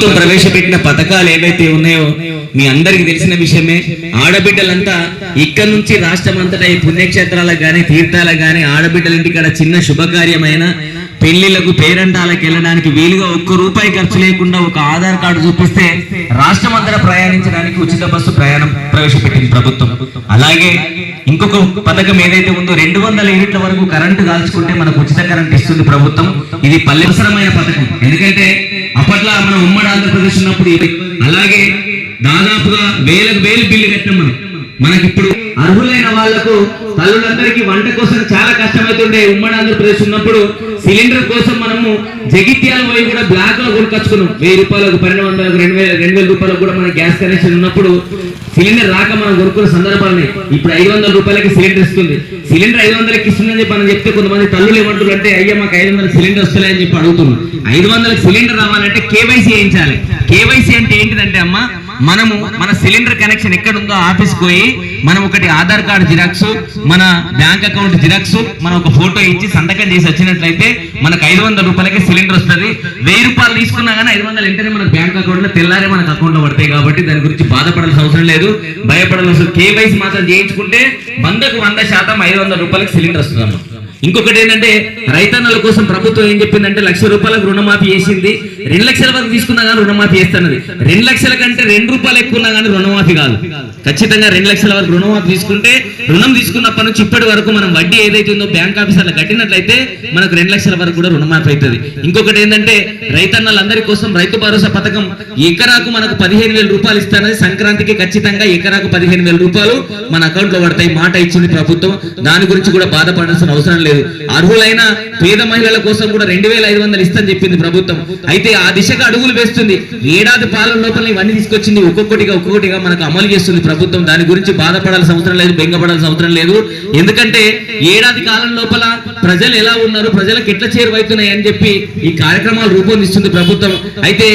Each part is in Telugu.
ప్రభుత్వం ప్రవేశపెట్టిన పథకాలు ఏవైతే ఉన్నాయో మీ అందరికి తెలిసిన విషయమే. ఆడబిడ్డలంతా ఇక్కడ నుంచి రాష్ట్రం అంతటా ఈ పుణ్యక్షేత్రాలకు గాని తీర్థాలకు గాని ఆడబిడ్డల ఇంటికాడ చిన్న శుభకార్యమైన పెళ్ళిళ్ళకు పేరంటాలకు వెళ్ళడానికి వీలుగా ఒక్క రూపాయి ఖర్చు లేకుండా ఒక ఆధార్ కార్డు చూపిస్తే రాష్ట్రం అంతా ప్రయాణించడానికి ఉచిత బస్సు ప్రయాణం ప్రవేశపెట్టింది ప్రభుత్వం. అలాగే ఇంకొక పథకం ఏదైతే ఉందో రెండు వందల యూనిట్ల వరకు కరెంటు కాల్చుకుంటే మనకు ఉచిత కరెంట్ ఇస్తుంది ప్రభుత్వం. ఇది పల్లెవసరమైన పథకం. ఎందుకంటే అప్పట్లో మనం ఉమ్మడి ఆంధ్రప్రదేశ్ ఉన్నప్పుడు ఇది. అలాగే దాదాపుగా వేలకు వేలు బిల్లు కట్టాం మనం. మనకిప్పుడు అర్హులైన వాళ్ళకు తల్లులందరికీ వంట కోసం చాలా కష్టమవుతుండే ఉమ్మడి ఆంధ్రప్రదేశ్ ఉన్నప్పుడు సిలిండర్ కోసం మనము జగిత్యాల పోయి కూడా బ్లాక్లో కొనుకొచ్చుకున్నాం. వెయ్యి రూపాయలకు పన్నెండు వందలకు రెండు వేల రెండు వేల రూపాయలకు కూడా మన గ్యాస్ కనెక్షన్ ఉన్నప్పుడు సిలిండర్ రాక మనం కొనుక్కున్న సందర్భాలని. ఇప్పుడు ఐదు వందల రూపాయలకి సిలిండర్ ఇస్తుంది. సిలిండర్ ఐదు వందలకి ఇస్తుందని చెప్పి మనం చెప్తే కొంతమంది తల్లులు ఏమంటారు అంటే అయ్యా మాకు ఐదు వందల సిలిండర్ వస్తలే అని చెప్పి అడుగుతున్నాం ఐదు వందలకి సిలిండర్ రావాలంటే కేవైసీ చేయించాలి కేవైసీ అంటే ఏంటిదంటే అమ్మా మనము మన సిలిండర్ కనెక్షన్ ఎక్కడ ఉందో ఆఫీస్ పోయి మనం ఒకటి ఆధార్ కార్డు జిరాక్స్ మన బ్యాంక్ అకౌంట్ జిరాక్స్ మనం ఒక ఫోటో ఇచ్చి సంతకం చేసి వచ్చినట్లయితే మనకు ఐదు వందల రూపాయలకి సిలిండర్ వస్తుంది. వెయ్యి రూపాయలు తీసుకున్నా కానీ ఐదు వందలు వెంటనే మనకు బ్యాంక్ అకౌంట్లో తెల్లారే మనకు అకౌంట్లో పడతాయి కాబట్టి దాని గురించి బాధపడాల్సిన అవసరం లేదు. భయపడాల్సిన కేవైసీ మాత్రం చేయించుకుంటే వందకు వంద శాతం ఐదు వందల రూపాయలకి సిలిండర్ వస్తుంది ఇంకొకటి ఏంటంటే రైతన్నల కోసం ప్రభుత్వం ఏం చెప్పిందంటే లక్ష రూపాయలకు రుణమాఫీ చేసింది. రెండు లక్షల వరకు తీసుకున్నా కానీ రుణమాఫీ చేస్తున్నది రెండు లక్షల కంటే రెండు రూపాయలు ఎక్కువ ఉన్నా కానీ రుణమాఫీ కాదు. ఖచ్చితంగా రెండు లక్షల వరకు రుణమాఫీ తీసుకుంటే రుణం తీసుకున్నప్పటి నుంచి ఇప్పటి వరకు మనం వడ్డీ ఏదైతే ఉందో బ్యాంక్ ఆఫీసర్లు కట్టినట్లయితే మనకు రెండు లక్షల వరకు కూడా రుణమాఫీ అవుతుంది. ఇంకొకటి ఏంటంటే రైతన్నలందరి కోసం రైతు భరోసా పథకం ఎకరాకు మనకు పదిహేను వేల రూపాయలు ఇస్తానని సంక్రాంతికి ఖచ్చితంగా ఎకరాకు పదిహేను వేల రూపాయలు మన అకౌంట్లో పడతాయి. మాట ఇచ్చింది ప్రభుత్వం. దాని గురించి కూడా బాధపడాల్సిన అవసరం లేదు. అర్హులైన పేద మహిళల కోసం కూడా రెండు వేల ఐదు వందలు ఇస్తని చెప్పింది ప్రభుత్వం. అయితే ఆ దిశగా అడుగులు వేస్తుంది. ఏడాది పాలన లోపల ఇవన్నీ తీసుకొచ్చింది. ఒక్కొక్కటిగా ఒక్కొక్కటిగా మనకు అమలు చేస్తుంది ప్రభుత్వం. దాని గురించి బాధపడాల్సిన అవసరం లేదు బెంగపడాల్సిన అవసరం లేదు. ఎందుకంటే ఏడాది కాలం లోపల ప్రజలు ఎలా ఉన్నారు ప్రజలకు ఎట్లా చేరువైతున్నాయి అని చెప్పి ఈ కార్యక్రమాలు రూపొందిస్తుంది ప్రభుత్వం. అయితే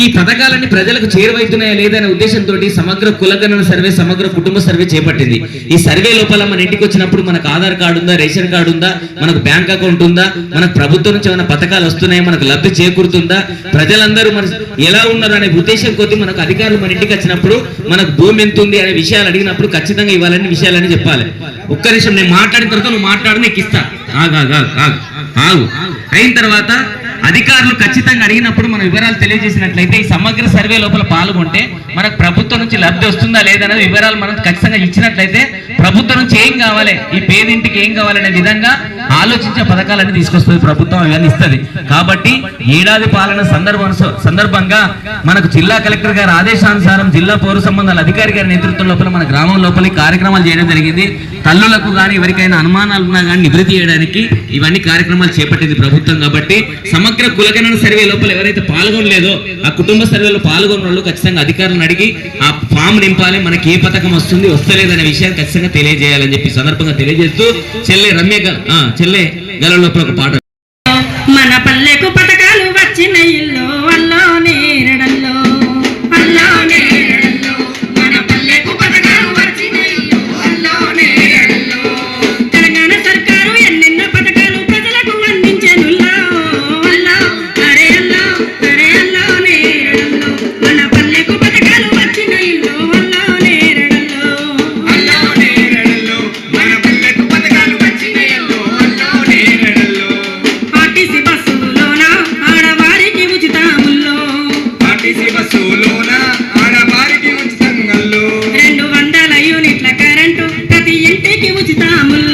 ఈ పథకాలన్నీ ప్రజలకు చేరువైతున్నాయా లేదనే ఉద్దేశంతో సమగ్ర కులగణన సర్వే సమగ్ర కుటుంబ సర్వే చేపట్టింది. ఈ సర్వే లోపల మన ఇంటికి వచ్చినప్పుడు మనకు ఆధార్ కార్డు ఉందా రేషన్ కార్డు ఉందా మనకు బ్యాంక్ అకౌంట్ ఉందా? మనకు ప్రభుత్వం నుంచి ఏమైనా పథకాలు వస్తున్నాయి? మనకు లబ్ధి చేకూరుతుందా? ప్రజలందరూ మన ఎలా ఉన్నారు అనే ఉద్దేశం కొద్ది మనకు అధికారులు మన ఇంటికి వచ్చినప్పుడు మనకు భూమి ఎంత ఉంది అనే విషయాలు అడిగినప్పుడు ఖచ్చితంగా ఇవ్వాలని విషయాలని చెప్పాలి. ఒక్క నిమిషం నేను మాట్లాడిన తర్వాత నువ్వు మాట్లాడు నీకు ఇస్తా. ఆగు అయిన తర్వాత అధికారులు ఖచ్చితంగా అడిగినప్పుడు మన వివరాలు తెలియజేసినట్లయితే ఈ సమగ్ర సర్వే లోపల పాల్గొంటే మనకు ప్రభుత్వం నుంచి లబ్ధి వస్తుందా లేదనేది వివరాలు మనం ఖచ్చితంగా ఇచ్చినట్లయితే ప్రభుత్వం నుంచి ఏం కావాలి? ఈ పేదింటికి ఏం కావాలనే విధంగా ఆలోచించే పథకాలన్నీ తీసుకొస్తుంది ప్రభుత్వం ఇవన్నీ ఇస్తుంది. కాబట్టి ఏడాది పాలన సందర్భం సందర్భంగా మనకు జిల్లా కలెక్టర్ గారి ఆదేశానుసారం జిల్లా పౌర సంబంధాల అధికారి గారి నేతృత్వం లోపల మన గ్రామం లోపల కార్యక్రమాలు చేయడం జరిగింది. తల్లులకు కానీ ఎవరికైనా అనుమానాలు ఉన్నా కానీ నివృత్తి చేయడానికి ఇవన్నీ కార్యక్రమాలు చేపట్టింది ప్రభుత్వం కాబట్టి సమగ్ర కులగణన సర్వే లోపల ఎవరైతే పాల్గొనలేదో ఆ కుటుంబ సర్వేలో పాల్గొన్న వాళ్ళు ఖచ్చితంగా అధికారులను అడిగి ఆ ఫామ్ నింపాలి మనకి ఏ పథకం వస్తుంది వస్తలేదనే విషయాన్ని ఖచ్చితంగా తెలియజేయాలని చెప్పి సందర్భంగా తెలియజేస్తూ చెల్లె రమ్య ఆ, చెల్లె గల లోపల ఒక పాట ke mujhe tamna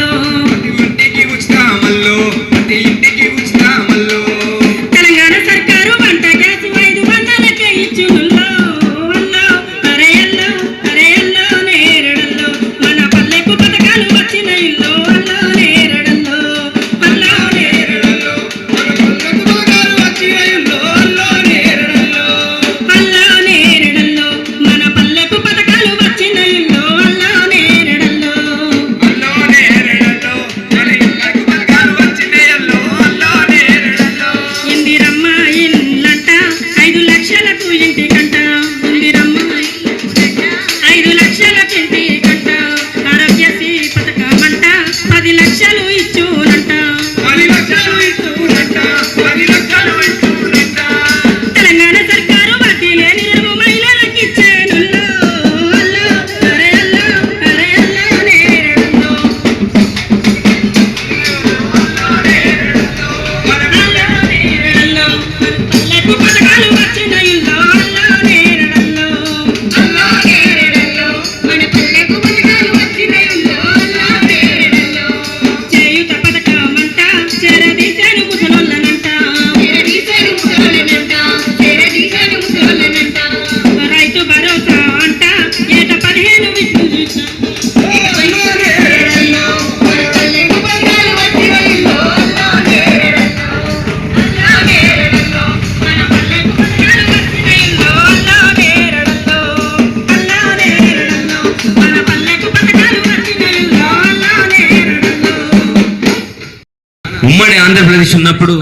ఉన్నప్పుడు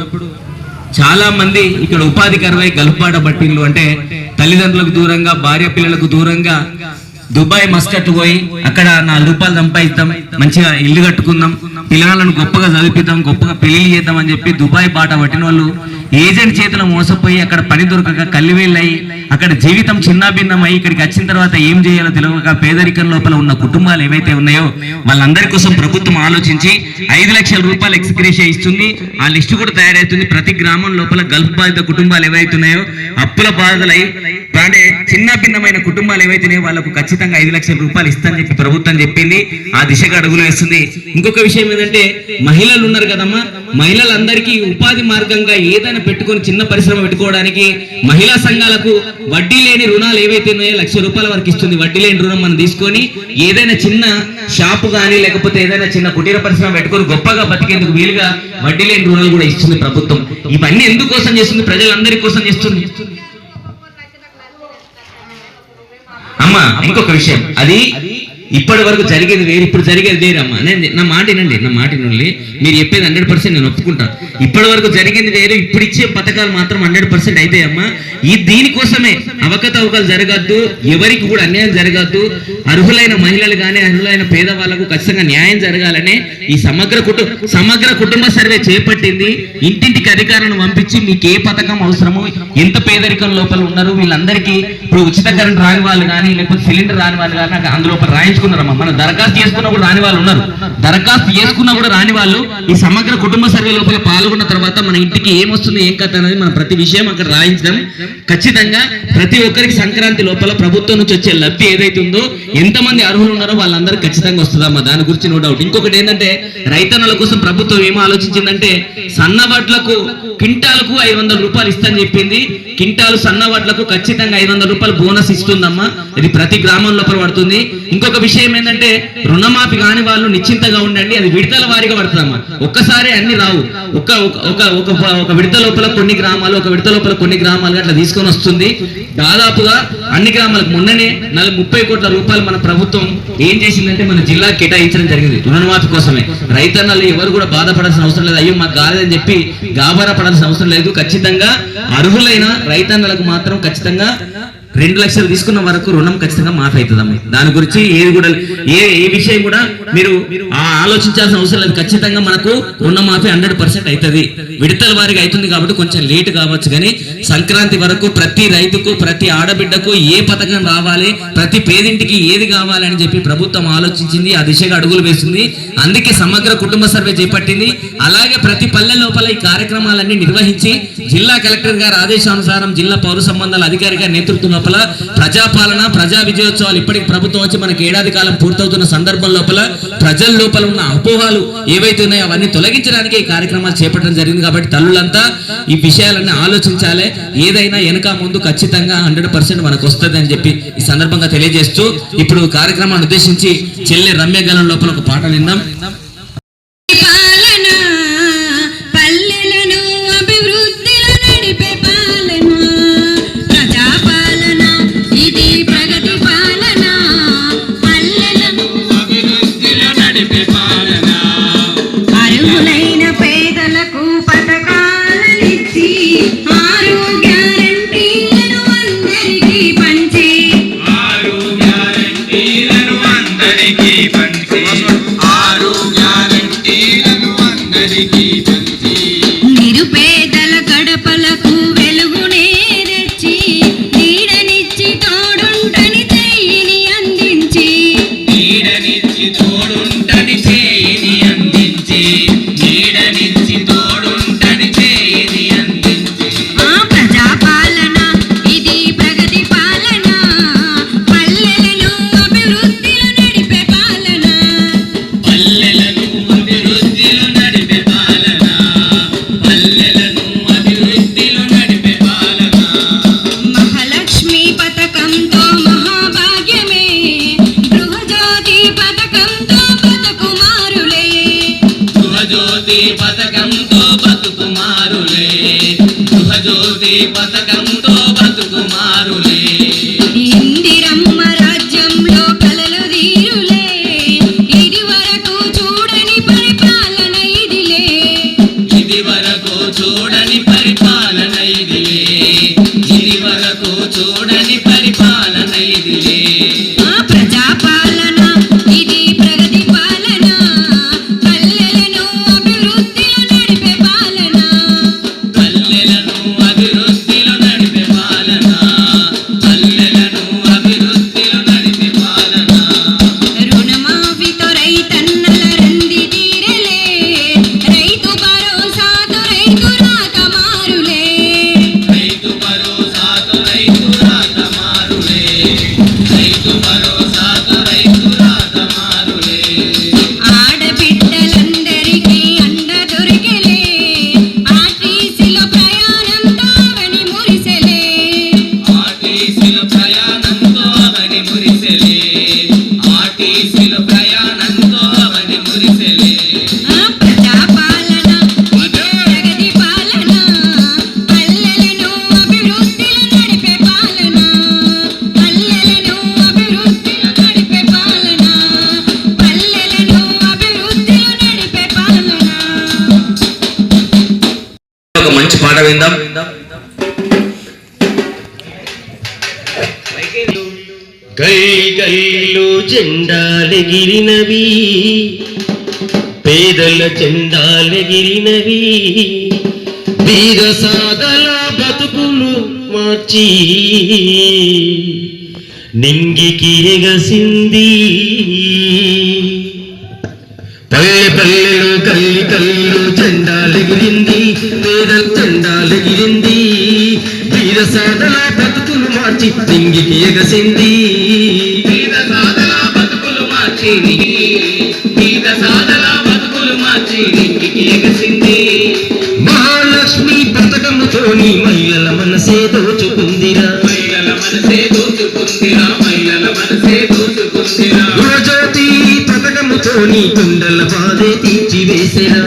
చాలా మంది ఇక్కడ ఉపాధి కరువై గల్పాడ బట్టిళ్ళు అంటే తల్లిదండ్రులకు దూరంగా భార్య పిల్లలకు దూరంగా దుబాయ్ మస్కట్ పోయి అక్కడ నాలుగు రూపాయలు సంపాదిస్తాం మంచిగా ఇల్లు కట్టుకుందాం పిల్లలను గొప్పగా చదివిద్దాం గొప్పగా పెళ్ళి చేద్దాం అని చెప్పి దుబాయ్ బాట పట్టిన వాళ్ళు ఏజెంట్ చేతిలో మోసపోయి అక్కడ పని దొరకక కల్లివేళ్ళయి అక్కడ జీవితం చిన్నాభిన్నమై ఇక్కడికి వచ్చిన తర్వాత ఏం చేయాలో తెలియక పేదరికం లోపల ఉన్న కుటుంబాలు ఏవైతే ఉన్నాయో వాళ్ళందరి కోసం ప్రభుత్వం ఆలోచించి ఐదు లక్షల రూపాయలు ఎక్స్గ్రేషియా ఇస్తుంది. ఆ లిస్టు కూడా తయారవుతుంది ప్రతి గ్రామం లోపల గల్ఫ్ బాధిత కుటుంబాలు ఏవైతే ఉన్నాయో అప్పుల బాధలై అంటే చిన్న భిన్నమైన కుటుంబాలు ఏవైతున్నాయో వాళ్ళకు ఖచ్చితంగా ఐదు లక్షల రూపాయలు ఇస్తానని చెప్పి ప్రభుత్వం చెప్పింది. ఆ దిశగా అడుగులు వేస్తుంది. ఇంకొక విషయం ఏంటంటే మహిళలు ఉన్నారు కదమ్మా. మహిళలందరికీ ఉపాధి మార్గంగా ఏదైనా పెట్టుకుని చిన్న పరిశ్రమ పెట్టుకోవడానికి మహిళా సంఘాలకు వడ్డీ లేని రుణాలు ఏవైతే ఉన్నాయో లక్ష రూపాయల వరకు ఇస్తుంది. వడ్డీ లేని రుణం మనం తీసుకొని ఏదైనా చిన్న షాపు కానీ లేకపోతే ఏదైనా చిన్న కుటీర పరిశ్రమ పెట్టుకొని గొప్పగా బతికేందుకు వీలుగా వడ్డీ లేని రుణాలు కూడా ఇస్తుంది ప్రభుత్వం. ఇవన్నీ ఎందుకోసం చేస్తుంది? ప్రజలందరి కోసం చేస్తుంది. అమ్మా ఇంకొక విషయం. అది ఇప్పటి వరకు జరిగేది వేరు ఇప్పుడు జరిగేది వేరు నేను నా మాట వినండి నా మాట వినండి. మీరు చెప్పేది హండ్రెడ్ పర్సెంట్ నేను ఒప్పుకుంటా. ఇప్పటి వరకు జరిగింది వేరు ఇప్పుడు ఇచ్చే పథకాలు మాత్రం హండ్రెడ్ పర్సెంట్ అయితే అమ్మా. ఈ దీనికోసమే అవకతవకలు జరగద్దు ఎవరికి కూడా అన్యాయం జరగద్దు. అర్హులైన మహిళలు కానీ అర్హులైన పేదవాళ్ళకు ఖచ్చితంగా న్యాయం జరగాలని ఈ సమగ్ర కుటుంబ సమగ్ర కుటుంబ సర్వే చేపట్టింది. ఇంటింటికి అధికారులను పంపించి మీకు ఏ పథకం అవసరము ఎంత పేదరికం లోపల ఉన్నారు వీళ్ళందరికీ ఇప్పుడు ఉచిత కరెంట్ రాని వాళ్ళు కానీ లేకపోతే సిలిండర్ రాని వాళ్ళు కానీ అందులో రాయించుకో చేసుకున్నారమ్మా. మనం దరఖాస్తు చేసుకున్న కూడా రాని వాళ్ళు ఉన్నారు. దరఖాస్తు చేసుకున్నా కూడా రాని వాళ్ళు ఈ సమగ్ర కుటుంబ సర్వే లోపల పాల్గొన్న తర్వాత మన ఇంటికి ఏమొస్తుంది ఏం కథ అనేది మనం ప్రతి విషయం అక్కడ రాయించడం. ఖచ్చితంగా ప్రతి ఒక్కరికి సంక్రాంతి లోపల ప్రభుత్వం నుంచి వచ్చే లబ్ధి ఏదైతే ఉందో ఎంతమంది అర్హులు ఉన్నారో వాళ్ళందరూ ఖచ్చితంగా వస్తుందమ్మా. దాని గురించి నో డౌట్ ఇంకొకటి ఏంటంటే రైతన్నల కోసం ప్రభుత్వం ఏమో ఆలోచించిందంటే సన్న కింటాలకు ఐదు వందల రూపాయలు ఇస్తని చెప్పింది. క్వింటాలు సన్నబట్లకు ఖచ్చితంగా ఐదు వందల రూపాయలు బోనస్ ఇస్తుందమ్మా. ఇది ప్రతి గ్రామం లోపల పడుతుంది. ఇంకొక విషయం ఏంటంటే రుణమాఫీ కాని వాళ్ళు నిశ్చింతగా ఉండండి అది విడతల వారిగా పడుతుందమ్మా. ఒక్కసారి అన్ని రావు. ఒక- ఒక ఒక ఒక విడత లోపల కొన్ని గ్రామాలు ఒక విడత లోపల కొన్ని గ్రామాలు అట్లా తీసుకొని వస్తుంది. దాదాపుగా అన్ని గ్రామాలకు మొన్ననే నలభై ముప్పై కోట్ల రూపాయలు మన ప్రభుత్వం ఏం చేసిందంటే మన జిల్లా కేటాయించడం జరిగింది రుణమాఫీ కోసమే. రైతన్నలు ఎవరు కూడా బాధపడాల్సిన అవసరం లేదు. అయ్యో మాకు కాలేదని చెప్పి గాబరా పడాల్సిన అవసరం లేదు. ఖచ్చితంగా అర్హులైన రైతన్నలకు మాత్రం ఖచ్చితంగా రెండు లక్షలు తీసుకున్న వరకు రుణం ఖచ్చితంగా మాఫీ అవుతుందమ్మా. దాని గురించి ఏది కూడా ఏ ఏ విషయం కూడా మీరు ఆ ఆలోచించాల్సిన అవసరం లేదు. ఖచ్చితంగా మనకు రుణమాఫీ హండ్రెడ్ పర్సెంట్ అవుతుంది. విడతల వారికి అవుతుంది కాబట్టి కొంచెం లేట్ కావచ్చు కానీ సంక్రాంతి వరకు ప్రతి రైతుకు ప్రతి ఆడబిడ్డకు ఏ పథకం రావాలి ప్రతి పేదింటికి ఏది కావాలని చెప్పి ప్రభుత్వం ఆలోచించింది ఆ దిశగా అడుగులు వేసింది. అందుకే సమగ్ర కుటుంబ సర్వే చేపట్టింది. అలాగే ప్రతి పల్లె లోపల ఈ కార్యక్రమాలన్నీ నిర్వహించి జిల్లా కలెక్టర్ గారి ఆదేశానుసారం జిల్లా పౌర సంబంధాల అధికారి గారి నేతృత్వం లోపల ప్రజాపాలన ప్రజా విజయోత్సవాలు ఇప్పటికి ప్రభుత్వం వచ్చి మనకి ఏడాది కాలం పూర్తవుతున్న సందర్భం లోపల ప్రజల లోపల ఉన్న అపోహాలు ఏవైతే ఉన్నాయో అవన్నీ తొలగించడానికి ఈ కార్యక్రమాలు చేపట్టడం జరిగింది కాబట్టి తల్లులంతా ఈ విషయాలన్నీ ఆలోచించాలి. ఏదైనా వెనక ముందు ఖచ్చితంగా హండ్రెడ్ పర్సెంట్ మనకు వస్తుంది అని చెప్పి ఈ సందర్భంగా తెలియజేస్తూ ఇప్పుడు కార్యక్రమాన్ని ఉద్దేశించి చెల్లె రమ్య గలం లోపల ఒక పాట విన్నాం అందరికీ చెండాలెగిరినవి పేదల చెండాలెగిరినవి వీరసాదల బతుకులు మార్చి నింగికి ఎగసింది. పల్లె పల్లెలు కల్లి కల్లు చెండాలెగిరింది పేదల చెండాలెగిరింది వీరసాదల బతుకులు మార్చి నింగికి ఎగసింది. మార్చి గీత సాధన బతుకులు మార్చి ఎగసింది. మహాలక్ష్మి పథకముతోని మహిళల మనసే దోచుకుందిరా. మహిళల మనసే దోచుకుందిరా మహిళల మనసే దోచుకుందిరా. యువజ్యోతి పథకముతోని కుండల బాధే తీర్చివేసిరా.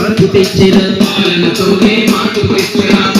మార్పు తెచ్చిన పాలనతోనే మార్పు తెచ్చిన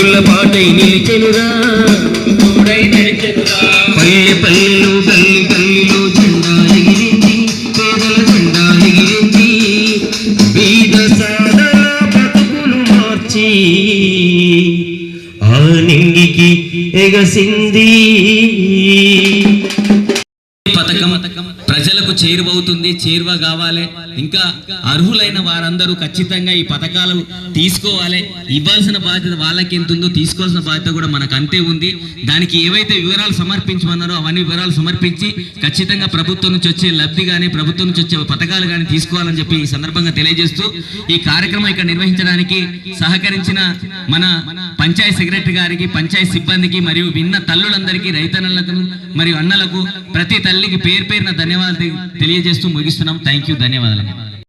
పరుగుల పాటై నిలిచెనురా. తోడై నడిచెనురా పల్లె పల్లెలు గల్లి గల్లిలో ఆ నింగికి ఎగసింది. చేరువవుతుంది చేరువ కావాలి. ఇంకా అర్హులైన వారందరూ ఖచ్చితంగా ఈ పథకాలు తీసుకోవాలి. ఇవ్వాల్సిన బాధ్యత వాళ్ళకి ఎంత ఉందో తీసుకోవాల్సిన బాధ్యత కూడా మనకు అంతే ఉంది. దానికి ఏవైతే వివరాలు సమర్పించమన్నారో అవన్నీ వివరాలు సమర్పించి ఖచ్చితంగా ప్రభుత్వం నుంచి వచ్చే లబ్ధి కానీ ప్రభుత్వం నుంచి వచ్చే పథకాలు కానీ తీసుకోవాలని చెప్పి ఈ సందర్భంగా తెలియజేస్తూ ఈ కార్యక్రమం ఇక్కడ నిర్వహించడానికి సహకరించిన మన పంచాయత్ సెక్రటరీ గారికి పంచాయత్ సిబ్బందికి మరియు విన్న తల్లులందరికీ రైతన్నలకు మరియు అన్నలకు ప్రతి తల్లికి పేరు పేరున ధన్యవాదాలు తెలియజేస్తూ ముగిస్తున్నాం. థ్యాంక్ యూ ధన్యవాదాలు.